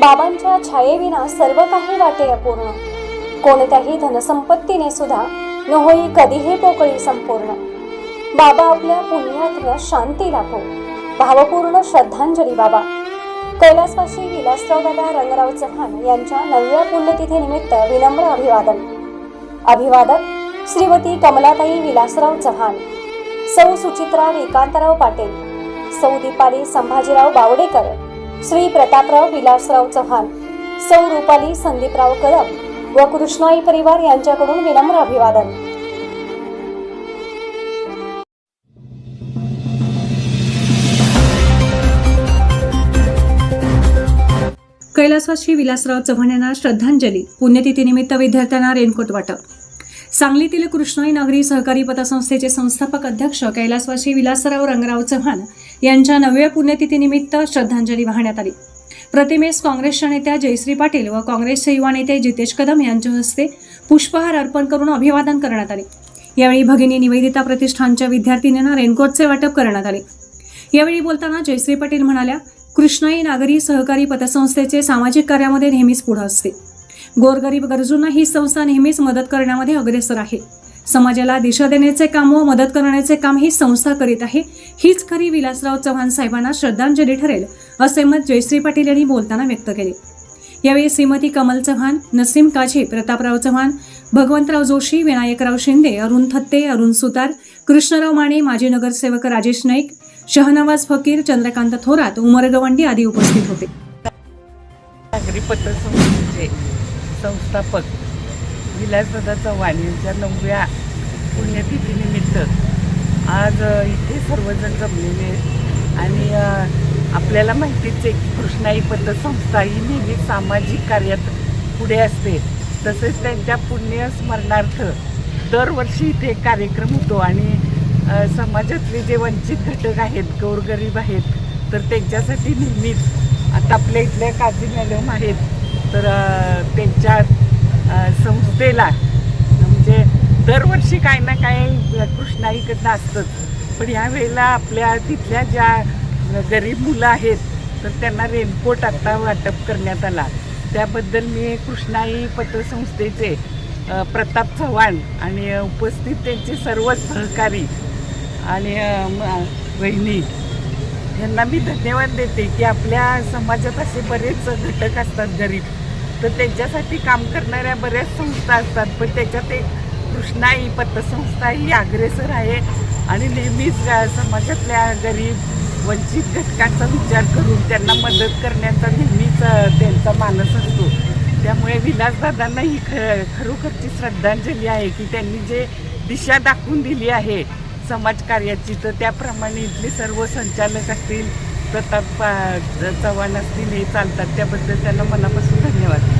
बाबांच्या छायेविना सर्व काही वाटे अपूर्ण. कोणत्याही धनसंपत्तीने सुद्धा न होई कधीही पोकळी संपूर्ण. बाबा आपल्या पुण्यात शांती लाभो भावपूर्ण श्रद्धांजली बाबा. कैलासवासी विलासराव दादा रंगराव चव्हाण यांच्या नवव्या पुण्यतिथीनिमित्त विनम्र अभिवादन. अभिवादक श्रीमती कमलाताई विलासराव चव्हाण. सौ सुचित्रा विकांतराव पाटील. सौ दीपाली संभाजीराव बावडेकर. श्री प्रतापराव विलासराव चव्हाण सौ रुपाली संदीपराव कदम व कृष्णाई परिवार यांच्याकडून विनम्र अभिवादन. कैलासवासी विलासराव चव्हाण यांना श्रद्धांजली पुण्यतिथीनिमित्त विद्यार्थ्यांना रेनकोट वाटप. सांगलीतील कृष्णाई नागरी सहकारी पतसंस्थेचे संस्थापक अध्यक्ष कैलासवासी विलासराव रंगराव चव्हाण यांच्या नवव्या पुण्यतिथीनिमित्त श्रद्धांजली वाहण्यात आली. प्रतिमेस काँग्रेसच्या नेत्या जयश्री पाटील व काँग्रेसचे युवा नेते जितेश कदम यांच्या हस्ते पुष्पहार अर्पण करून अभिवादन करण्यात आले. यावेळी भगिनी निवेदिता प्रतिष्ठानच्या विद्यार्थिनींना रेनकोटचे वाटप करण्यात आले. यावेळी बोलताना जयश्री पाटील म्हणाल्या कृष्णाई नागरी सहकारी पतसंस्थेचे सामाजिक कार्यामध्ये नेहमीच पुढे असते. गोरगरीब गरजूंना ही संस्था नेहमीच मदत करण्यामध्ये अग्रेसर आहे. समाजाला दिशा देण्याचे काम व मदत करण्याचे काम ही संस्था करीत आहे. हीच खरी विलासराव चव्हाण साहेबांना श्रद्धांजली ठरेल असे मत जयश्री पाटील यांनी बोलताना व्यक्त केले. यावेळी श्रीमती कमल चव्हाण नसीम काझे प्रतापराव चव्हाण भगवंतराव जोशी विनायकराव शिंदे अरुण थत्ते अरुण सुतार कृष्णराव माने माजी नगरसेवक राजेश नाईक शहनवाज फकीर चंद्रकांत थोरात उमर गवंडी आदी उपस्थित होते. नागरी संस्थापक विलासदादा चव्हाण यांच्या नवव्या पुण्यतिथीनिमित्त आज इथे सर्वजण जमलेले आहेत. आणि आपल्याला माहितीच आहे की कृष्णाई पतसंस्था ही नेहमी सामाजिक कार्यात पुढे असते तसेच त्यांच्या पुण्य स्मरणार्थ दरवर्षी इथे कार्यक्रम होतो आणि समाजातले जे वंचित घटक आहेत गोरगरीब आहेत तर त्यांच्यासाठी नेहमीच आता आपल्या इथल्या काजी मॅडम आहेत तर त्यांच्या संस्थेला. म्हणजे दरवर्षी काय ना काय कृष्णाईकडनं असतंच. पण ह्यावेळेला आपल्या तिथल्या ज्या गरीब मुलं आहेत तर त्यांना रेनकोट आत्ता वाटप करण्यात आला. त्याबद्दल मी कृष्णाई पतसंस्थेचे प्रताप चव्हाण आणि उपस्थित त्यांचे सर्वच सहकारी आणि बहिणी यांना मी धन्यवाद देते की आपल्या समाजात असे बरेच घटक असतात गरीब. तर त्यांच्यासाठी काम करणाऱ्या बऱ्याच संस्था असतात पण त्याच्यात एक कृष्णाई पतसंस्था ही अग्रेसर आहे. आणि नेहमीच समाजातल्या गरीब वंचित घटकांचा विचार करून त्यांना मदत करण्याचा नेहमीच त्यांचा मानस असतो. त्यामुळे विलासदादांना ही ख खरोखरची श्रद्धांजली आहे की त्यांनी जे दिशा दाखवून दिली आहे समाजकार्याची तर त्याप्रमाणे इथले सर्व संचालक असतील प्रताप अ, चव्हाण असतील हे चालतात. त्याबद्दल त्यांना मनापासून धन्यवाद.